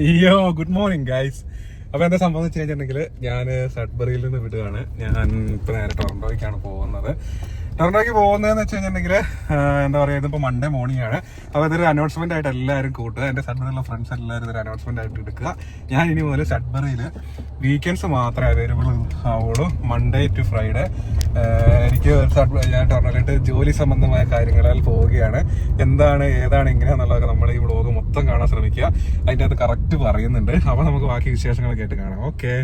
അയ്യോ good morning guys അപ്പൊ എന്താ സംഭവം വെച്ച് കഴിഞ്ഞിട്ടുണ്ടെങ്കിൽ ഞാൻ സഡ്ബറിയിൽ നിന്ന് വിടുകയാണ്. ഞാൻ ഇപ്പൊ നേരെ ടൊറന്റോയ്ക്കാണ് പോകുന്നത്. ടൊറന്റോയ്ക്ക് പോകുന്നതെന്ന് വെച്ച് കഴിഞ്ഞിട്ടുണ്ടെങ്കിൽ എന്താ പറയുക ഇതിപ്പോൾ മൺഡേ മോർണിംഗ് ആണ്. അപ്പോൾ ഇതൊരു അനൗൺസ്മെന്റ് ആയിട്ട് എല്ലാവരും കൂട്ടുക. എന്റെ സഡ്ബറിയിലുള്ള ഫ്രണ്ട്സ് എല്ലാവരും ഇതൊരു അനൗൺസ്മെന്റ് ആയിട്ട് എടുക്കുക. ഞാൻ ഇനി മുതൽ സഡ്ബറിയിൽ വീക്കെൻഡ്സ് മാത്രമേ അവൈലബിൾ ആവുള്ളൂ മൺഡേ ടു ഫ്രൈഡേ എനിക്ക് ഞാൻ ടൊറന്റോയിലോട്ട് ജോലി സംബന്ധമായ കാര്യങ്ങളിൽ പോവുകയാണ്. എന്താണ് ഏതാണ് എങ്ങനെയാണെന്നുള്ളതൊക്കെ നമ്മൾ ഈ വ്ളോഗ് മൊത്തം കാണാൻ ശ്രമിക്കുക. അതിന്റെ അകത്ത് കറക്റ്റ് പറയുന്നുണ്ട്. അപ്പോൾ നമുക്ക് ബാക്കി വിശേഷങ്ങൾ കേട്ട് കാണാം. Okay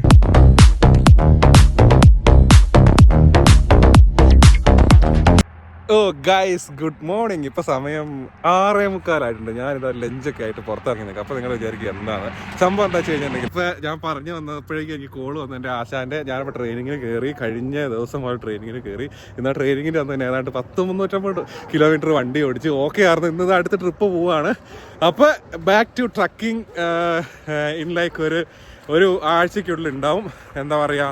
oh guys good morning ഇപ്പൊ സമയം ആറേ മുക്കാലായിട്ടുണ്ട്. ഞാനിതാ ലഞ്ചൊക്കെ ആയിട്ട് പുറത്തിറങ്ങി നിൽക്കാം അപ്പൊ നിങ്ങൾ വിചാരിക്കുക എന്താണ്? സംഭവം എന്താ വെച്ച് കഴിഞ്ഞിട്ടുണ്ടെങ്കിൽ ഇപ്പൊ ഞാൻ പറഞ്ഞു വന്നപ്പോഴേക്കും എനിക്ക് കോൾ വന്നു. എന്റെ ആശാന്റെ ഞാനിപ്പോ ട്രെയിനിങ്ങിന് കയറി കഴിഞ്ഞ ദിവസം ആ ട്രെയിനിങ്ങിന് കയറി ഇന്ന് ട്രെയിനിങ്ങിന് അന്ന് തന്നെ ഏതാണ്ട് പത്ത് മുന്നൂറ്റമ്പത് കിലോമീറ്റർ വണ്ടി ഓടിച്ച്. ഓക്കെ ആയിരുന്നു. ഇന്ന് അടുത്ത ട്രിപ്പ് പോവാണ്. അപ്പൊ back to trucking in like ഒരു ഒരു ആഴ്ചക്കുള്ളിൽ ഉണ്ടാവും. എന്താ പറയാ?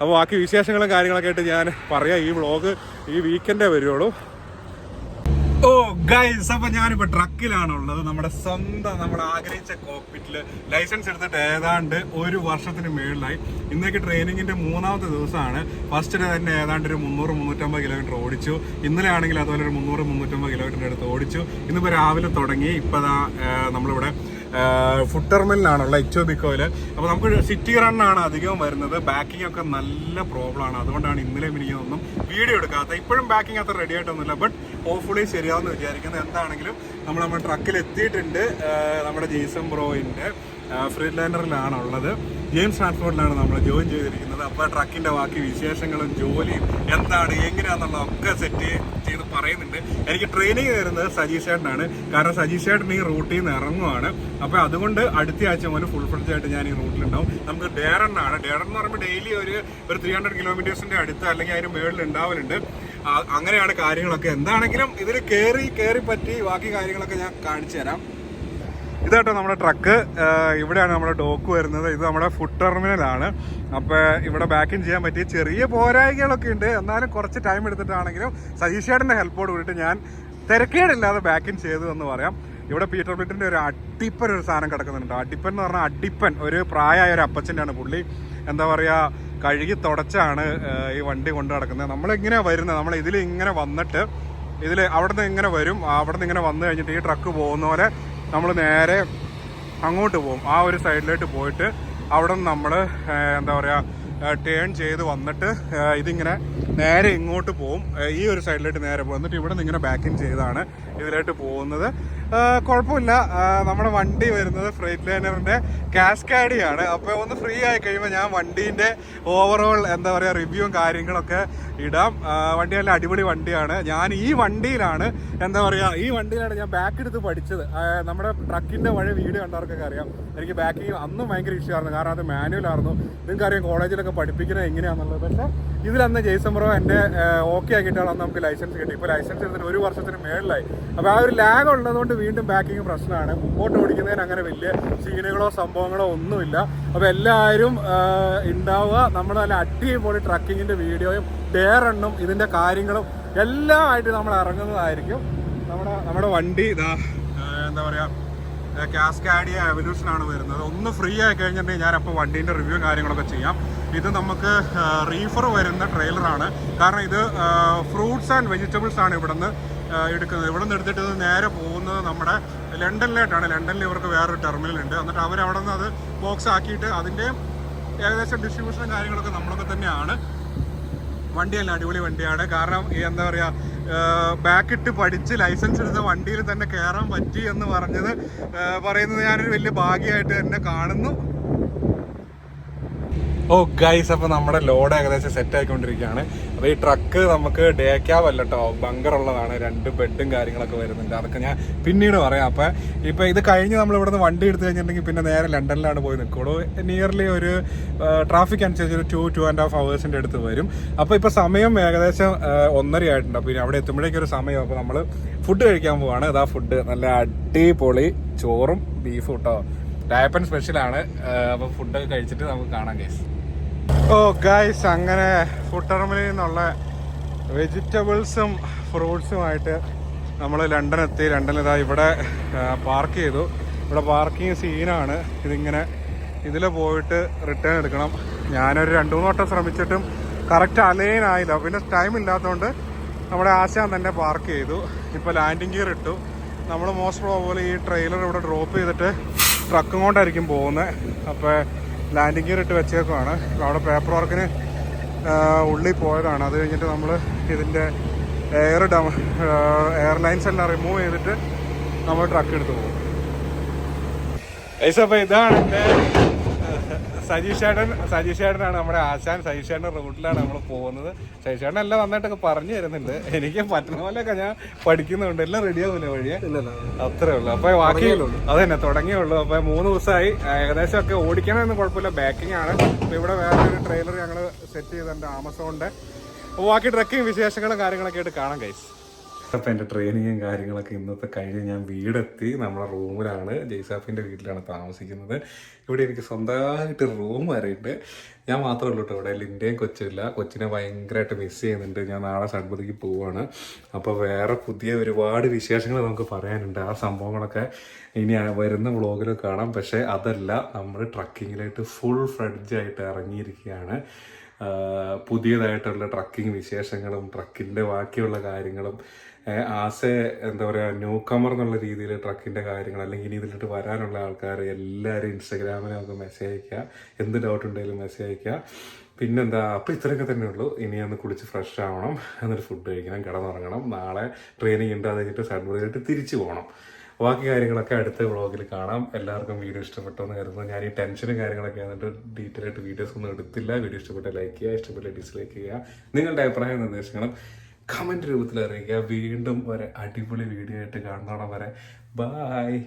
അപ്പോൾ ബാക്കി വിശേഷങ്ങളും കാര്യങ്ങളൊക്കെ ആയിട്ട് ഞാൻ പറയാം. ഈ വ്ളോഗ് ഈ വീക്കെൻഡേ വരുള്ളൂ ഓ ഗൈസ് അപ്പൊ ഞാനിപ്പോ ട്രക്കിലാണ് ഉള്ളത് നമ്മുടെ സ്വന്തം നമ്മൾ ആഗ്രഹിച്ച കോക്പിറ്റിൽ ലൈസൻസ് എടുത്തിട്ട് ഏതാണ്ട് ഒരു വർഷത്തിന് മേളിലായി. ഇന്നേക്ക് ട്രെയിനിങ്ങിന്റെ മൂന്നാമത്തെ ദിവസമാണ്. ഫസ്റ്റ് തന്നെ ഏതാണ്ട് ഒരു മുന്നൂറ് മുന്നൂറ്റമ്പത് കിലോമീറ്റർ ഓടിച്ചു. ഇന്നലെ ആണെങ്കിൽ അതുപോലെ ഒരു മുന്നൂറ് മുന്നൂറ്റമ്പത് കിലോമീറ്ററിന്റെ അടുത്ത് ഓടിച്ചു. ഇന്നിപ്പോ രാവിലെ തുടങ്ങി. ഇപ്പൊ ദാ, ആ, നമ്മളിവിടെ ഫുഡ് ടെർമിനലാണുള്ള എക്ചോബിക്കോയിൽ അപ്പോൾ നമുക്ക് സിറ്റി റണ്ണാണ് അധികവും വരുന്നത്. ബാക്കിംഗ് ഒക്കെ നല്ല പ്രോബ്ലം ആണ് അതുകൊണ്ടാണ് ഇന്നലെ എനിക്കൊന്നും വീഡിയോ എടുക്കാത്തത്. ഇപ്പോഴും ബാക്കിംഗ് അത്ര റെഡി ആയിട്ടൊന്നുമില്ല. ബട്ട് ഹോപ്പ്ഫുള്ളി ശരിയാവുമെന്ന് വിചാരിക്കുന്നത് എന്താണെങ്കിലും നമ്മൾ നമ്മുടെ ട്രക്കിൽ എത്തിയിട്ടുണ്ട്. നമ്മുടെ ജെയ്സൺ ബ്രോയിന്റെ ഫ്രീ ലൈനറിലാണ് ഉള്ളത് ജെയിംസ് ട്രാൻസ്പോർട്ടിലാണ് നമ്മൾ ജോയിൻ ചെയ്തിരിക്കുന്നത്. അപ്പോൾ ട്രക്കിന്റെ ബാക്കി വിശേഷങ്ങളും ജോലിയും എന്താണ് എങ്ങനെയാണെന്നുള്ള ഒക്കെ സെറ്റ് ചെയ്ത് പറയുന്നുണ്ട്. എനിക്ക് ട്രെയിനിങ് തരുന്നത് സജീഷ് ചേട്ടനാണ്. കാരണം സജീഷ് ചേട്ടൻ ഈ റൂട്ടിൽ നിന്ന് ഇറങ്ങുവാണ്. അപ്പോൾ അതുകൊണ്ട് അടുത്ത ആഴ്ച മുതൽ ഫുൾ ഫ്രഡ്ജ് ആയിട്ട് ഞാൻ ഈ റൂട്ടിലുണ്ടാവും നമുക്ക് ഡേറണ്ണാണ്. ഡേറൺ എന്ന് പറയുമ്പോൾ ഡെയിലി ഒരു ഒരു ത്രീ ഹൺഡ്രഡ് കിലോമീറ്റേഴ്സിന്റെ അടുത്ത് അല്ലെങ്കിൽ അതിന് മുകളിൽ ഉണ്ടാവലുണ്ട്. അങ്ങനെയാണ് കാര്യങ്ങളൊക്കെ. എന്താണെങ്കിലും ഇതിൽ കയറി കയറി പറ്റി ബാക്കി കാര്യങ്ങളൊക്കെ ഞാൻ കാണിച്ചു തരാം. ഇതാട്ടോ നമ്മുടെ ട്രക്ക്. ഇവിടെയാണ് നമ്മുടെ ഡോക്ക് വരുന്നത്. ഇത് നമ്മുടെ ഫുഡ് ടെർമിനലാണ് അപ്പോൾ ഇവിടെ ബാക്കിങ് ചെയ്യാൻ പറ്റിയ ചെറിയ പോരായ്മകളൊക്കെ ഉണ്ട്. എന്നാലും കുറച്ച് ടൈം എടുത്തിട്ടാണെങ്കിലും സതീഷേട്ടന്റെ ഹെൽപ്പോട് കൂടിയിട്ട് ഞാൻ തിരക്കേടില്ലാതെ ബാക്കിങ് ചെയ്തു എന്ന് പറയാം. ഇവിടെ പീറ്റർ ബ്ലിറ്റിന്റെ ഒരു അടിപ്പൻ ഒരു സാധനം കിടക്കുന്നുണ്ട്. അടിപ്പൻ എന്ന് പറഞ്ഞാൽ അടിപ്പൻ. ഒരു പ്രായമായ ഒരു അപ്പച്ചന്റെയാണ് പുള്ളി. എന്താ പറയുക കഴുകി തുടച്ചാണ് ഈ വണ്ടി കൊണ്ടു നടക്കുന്നത്. നമ്മളിങ്ങനെ വരുന്നത്. നമ്മൾ ഇതിൽ ഇങ്ങനെ വന്നിട്ട് ഇതിൽ അവിടെ നിന്ന് ഇങ്ങനെ വരും. അവിടെ നിന്ന് ഇങ്ങനെ വന്നു കഴിഞ്ഞിട്ട് ഈ ട്രക്ക് പോകുന്ന പോലെ നമ്മൾ നേരെ അങ്ങോട്ട് പോകും. ആ ഒരു സൈഡിലോട്ട് പോയിട്ട് അവിടെ നിന്ന് നമ്മൾ എന്താ പറയുക ടേൺ ചെയ്ത് വന്നിട്ട് ഇതിങ്ങനെ നേരെ ഇങ്ങോട്ട് പോകും. ഈ ഒരു സൈഡിലോട്ട് നേരെ പോകും. എന്നിട്ട് ഇവിടെ നിന്ന് ഇങ്ങനെ ബാക്കിങ് ചെയ്താണ് ഇതിലോട്ട് പോകുന്നത്. കുഴപ്പമില്ല. നമ്മുടെ വണ്ടി വരുന്നത് ഫ്രൈറ്റ് ലൈനറിന്റെ കാസ്കാഡിയാണ് അപ്പോൾ ഒന്ന് ഫ്രീ ആയി കഴിയുമ്പോൾ ഞാൻ വണ്ടീന്റെ ഓവറോൾ എന്താ പറയുക റിവ്യൂവും കാര്യങ്ങളൊക്കെ ഇടാം. വണ്ടി നല്ല അടിപൊളി വണ്ടിയാണ്. ഞാൻ ഈ വണ്ടിയിലാണ് എന്താ പറയുക ഈ വണ്ടിയിലാണ് ഞാൻ ബാക്ക് എടുത്ത് പഠിച്ചത്. നമ്മുടെ ട്രക്കിന്റെ വഴി വീട് കണ്ടവർക്കൊക്കെ അറിയാം. എനിക്ക് ബാക്കിങ് അന്നും ഭയങ്കര ആയിരുന്നു. കാരണം അത് മാനുവൽ ആയിരുന്നു. നിങ്ങൾക്ക് അറിയാം കോളേജിലൊക്കെ പഠിപ്പിക്കുന്നത് എങ്ങനെയാണെന്നുള്ളത് പക്ഷേ ഇതിലന്ന് ജെയ്സൺ ബ്രോ എന്റെ ഓക്കെ ആക്കിയിട്ടാണ് നമുക്ക് ലൈസൻസ് കിട്ടി. ഇപ്പോൾ ലൈസൻസ് എടുത്തിട്ട് ഒരു വർഷത്തിന് മേളിലായി. അപ്പോൾ ആ ഒരു ലാഗ് ഉള്ളതുകൊണ്ട് വീണ്ടും ബാക്കിങ് പ്രശ്നമാണ്. മുമ്പോട്ട് ഓടിക്കുന്നതിന് അങ്ങനെ വലിയ സീനുകളോ സംഭവങ്ങളോ ഒന്നുമില്ല. അപ്പോൾ എല്ലാവരും ഉണ്ടാവുക നമ്മുടെ നല്ല അടിപൊളി ട്രക്കിങ്ങിന്റെ വീഡിയോയും ഡെയറണ്ണും ഇതിന്റെ കാര്യങ്ങളും എല്ലാം ആയിട്ട് നമ്മൾ ഇറങ്ങുന്നതായിരിക്കും. നമ്മുടെ നമ്മുടെ വണ്ടി ഇതാ എന്താ പറയുക കാസ്കാഡിയ എവല്യൂഷൻ ആണ് വരുന്നത്. ഒന്ന് ഫ്രീ ആയി കഴിഞ്ഞിട്ടുണ്ടെങ്കിൽ അപ്പോൾ വണ്ടീന്റെ റിവ്യൂ കാര്യങ്ങളൊക്കെ ചെയ്യാം. ഇത് നമുക്ക് റീഫർ വരുന്ന ട്രെയിലറാണ് കാരണം ഇത് ഫ്രൂട്ട്സ് ആൻഡ് വെജിറ്റബിൾസ് ആണ് ഇവിടുന്ന് എടുക്കുന്നത്. ഇവിടെ നിന്ന് എടുത്തിട്ട് ഇത് നേരെ പോകുന്നത് നമ്മുടെ ലണ്ടനിലേട്ടാണ് ലണ്ടനിൽ ഇവർക്ക് വേറൊരു ടെർമിനൽ ഉണ്ട്. എന്നിട്ട് അവർ അവിടെ നിന്ന് അത് ബോക്സ് ആക്കിയിട്ട് അതിന്റെ ഏകദേശം ഡിസ്ട്രിബ്യൂഷനും കാര്യങ്ങളൊക്കെ നമ്മളൊക്കെ തന്നെയാണ്. വണ്ടി നല്ല അടിപൊളി വണ്ടിയാണ്. കാരണം എന്താ പറയുക ബാക്കിട്ട് പഠിച്ച് ലൈസൻസ് എടുത്ത വണ്ടിയിൽ തന്നെ കയറാൻ പറ്റി എന്ന് പറഞ്ഞത് പറയുന്നത് ഞാനൊരു വലിയ ഭാഗ്യമായിട്ട് തന്നെ കാണുന്നു. ഓ ഗൈസ് അപ്പൊ നമ്മുടെ ലോഡ് ഏകദേശം സെറ്റ് ആയിക്കൊണ്ടിരിക്കുകയാണ്. അപ്പൊ ഈ ട്രക്ക് നമുക്ക് ഡേ ക്യാബ് അല്ല കേട്ടോ ബങ്കർ ഉള്ളതാണ്. രണ്ട് ബെഡും കാര്യങ്ങളൊക്കെ വരുന്നുണ്ട്. അതൊക്കെ ഞാൻ പിന്നീട് പറയാം. അപ്പൊ ഇപ്പൊ ഇത് കഴിഞ്ഞ് നമ്മൾ ഇവിടുന്ന് വണ്ടി എടുത്തു കഴിഞ്ഞിട്ടുണ്ടെങ്കിൽ പിന്നെ നേരെ ലണ്ടനിലാണ് പോയി നിൽക്കുള്ളൂ. നിയർലി ഒരു ട്രാഫിക് അനുസരിച്ച് ഒരു ടു ടു ആൻഡ് ഹാഫ് ഹവേഴ്സിന്റെ അടുത്ത് വരും. അപ്പൊ ഇപ്പൊ സമയം ഏകദേശം ഒന്നര ആയിട്ടുണ്ട്. അപ്പൊ ഇനി അവിടെ എത്തുമ്പോഴേക്കൊരു സമയം അപ്പൊ നമ്മൾ ഫുഡ് കഴിക്കാൻ പോവാണ്. ഇതാ ഫുഡ് നല്ല അടിപൊളി ചോറും ബീഫും കേട്ടോ ഡയപ്പൻ സ്പെഷ്യലാണ് അപ്പൊ ഫുഡൊക്കെ കഴിച്ചിട്ട് നമുക്ക് കാണാം ഗൈസ് ഓ ഗായ്സ് അങ്ങനെ ഫുഡ് നിന്നുള്ള വെജിറ്റബിൾസും ഫ്രൂട്ട്സുമായിട്ട് നമ്മൾ ലണ്ടൻ എത്തി ലണ്ടനിതാ ഇവിടെ പാർക്ക് ചെയ്തു. ഇവിടെ പാർക്കിംഗ് സീനാണ് ഇതിങ്ങനെ ഇതിൽ പോയിട്ട് റിട്ടേൺ എടുക്കണം. ഞാനൊരു രണ്ട് മൂന്ന് വട്ടം ശ്രമിച്ചിട്ടും കറക്റ്റ് അലൈൻ ആയില്ല. പിന്നെ ടൈം ഇല്ലാത്തതുകൊണ്ട് നമ്മുടെ ആശാൻ തന്നെ പാർക്ക് ചെയ്തു. ഇപ്പോൾ ലാൻഡിങ് ഗിയർ ഇട്ടു. നമ്മൾ മോസ്റ്റ് പ്രോബബിൾ ഈ ട്രെയിലർ ഇവിടെ ഡ്രോപ്പ് ചെയ്തിട്ട് ട്രക്കും കൊണ്ടായിരിക്കും പോകുന്നത് അപ്പോൾ ലാൻഡിങ് ഗിയർ ഇട്ട് വെച്ചേക്കുവാണ്. അവിടെ പേപ്പർ വർക്കിന് ഉള്ളിൽ പോയതാണ്. അത് കഴിഞ്ഞിട്ട് നമ്മൾ ഇതിന്റെ എയർ ഡം എയർലൈൻസ് എല്ലാം റിമൂവ് ചെയ്തിട്ട് നമ്മൾ ട്രക്ക് എടുത്ത് പോകും. ഇതാണ് എന്റെ സജീഷ് ചേട്ടൻ സജീഷ് ചേട്ടനാണ് നമ്മുടെ ആശാൻ. സജീഷ് ചേട്ടന്റെ റൂട്ടിലാണ് നമ്മൾ പോകുന്നത്. സജീഷ് ചേട്ടൻ എല്ലാം നന്നായിട്ടൊക്കെ പറഞ്ഞു തരുന്നുണ്ട്. എനിക്ക് പറ്റുന്ന പോലെയൊക്കെ ഞാൻ പഠിക്കുന്നുണ്ട്. എല്ലാം റെഡി ആവില്ല വഴിയെ. അത്രേ ഉള്ളൂ. അപ്പൊ ബാക്കി അത് തന്നെ തുടങ്ങിയുള്ളൂ അപ്പൊ മൂന്ന് ദിവസമായി. ഏകദേശം ഒക്കെ ഓടിക്കണമെന്ന് കുഴപ്പമില്ല. ബാക്കിംഗ് ആണ്. അപ്പൊ ഇവിടെ വേറെ ഒരു ട്രെയിലർ ഞങ്ങൾ സെറ്റ് ചെയ്തിട്ടുണ്ട് ആമസോണിന്റെ അപ്പൊ ബാക്കി ട്രക്കിംഗ് വിശേഷങ്ങളും കാര്യങ്ങളൊക്കെ ആയിട്ട് കാണാം കൈസ് അപ്പൊ എന്റെ ട്രെയിനിങ്ങും കാര്യങ്ങളൊക്കെ ഇന്നത്തെ കഴിഞ്ഞ് ഞാൻ വീടെത്തി. നമ്മുടെ റൂമിലാണ്. ജയ്സാഫിന്റെ വീട്ടിലാണ് താമസിക്കുന്നത്. ഇവിടെ എനിക്ക് സ്വന്തമായിട്ട് റൂം വരെയുണ്ട്. ഞാൻ മാത്രമേ ഉള്ളൂ കേട്ടോ ഇവിടെ. ലിന്റെയും കൊച്ചില്ല കൊച്ചിനെ ഭയങ്കരമായിട്ട് മിസ് ചെയ്യുന്നുണ്ട്. ഞാൻ നാളെ സൺപതിക്ക് പോവാണ്. അപ്പോൾ വേറെ പുതിയ ഒരുപാട് വിശേഷങ്ങൾ നമുക്ക് പറയാനുണ്ട്. ആ സംഭവങ്ങളൊക്കെ ഇനി വരുന്ന വ്ളോഗിൽ കാണാം. പക്ഷേ അതല്ല നമ്മൾ ട്രക്കിങ്ങിലായിട്ട് ഫുൾ ഫ്രഡ്ജായിട്ട് ഇറങ്ങിയിരിക്കുകയാണ്. പുതിയതായിട്ടുള്ള ട്രക്കിംഗ് വിശേഷങ്ങളും ട്രക്കിന്റെ ബാക്കിയുള്ള കാര്യങ്ങളും ആസ് എന്താ പറയുക ന്യൂ കമർ എന്നുള്ള രീതിയിൽ ട്രക്കിന്റെ കാര്യങ്ങൾ അല്ലെങ്കിൽ ഇനി ഇതിലിട്ട് വരാനുള്ള ആൾക്കാർ എല്ലാവരും ഇൻസ്റ്റഗ്രാമിൽ നമുക്ക് മെസ്സേജ് അയക്കുക എന്ത് ഡൗട്ട് ഉണ്ടെങ്കിലും മെസ്സേജ് അയക്കുക പിന്നെന്താ അപ്പോൾ ഇത്രയൊക്കെ തന്നെ ഉള്ളൂ. ഇനി ഒന്ന് കുളിച്ച് ഫ്രഷ് ആവണം എന്നിട്ട് ഫുഡ് കഴിക്കണം കിടന്നുറങ്ങണം. നാളെ ട്രെയിനിങ് ഉണ്ട് അത് കഴിഞ്ഞിട്ട് തിരിച്ചു പോകണം ബാക്കി കാര്യങ്ങളൊക്കെ അടുത്ത വ്ളോഗിൽ കാണാം. എല്ലാവർക്കും വീഡിയോ ഇഷ്ടപ്പെട്ടു എന്ന് കരുതുന്നു. ഞാൻ ഈ ടെൻഷനും കാര്യങ്ങളൊക്കെ ആയിട്ട് ഡീറ്റെയിൽ ആയിട്ട് വീഡിയോസ് ഒന്നും എടുത്തില്ല. വീഡിയോ ഇഷ്ടപ്പെട്ട ലൈക്ക് ചെയ്യുക ഇഷ്ടപ്പെട്ട ഡിസ്ലൈക്ക് ചെയ്യുക. നിങ്ങളുടെ അഭിപ്രായം നിർദ്ദേശങ്ങളും കമന്റ് രൂപത്തിൽ അറിയിക്കുക. വീണ്ടും ഒരു അടിപൊളി വീഡിയോ ആയിട്ട് കാണുന്നോളം വരെ ബായ്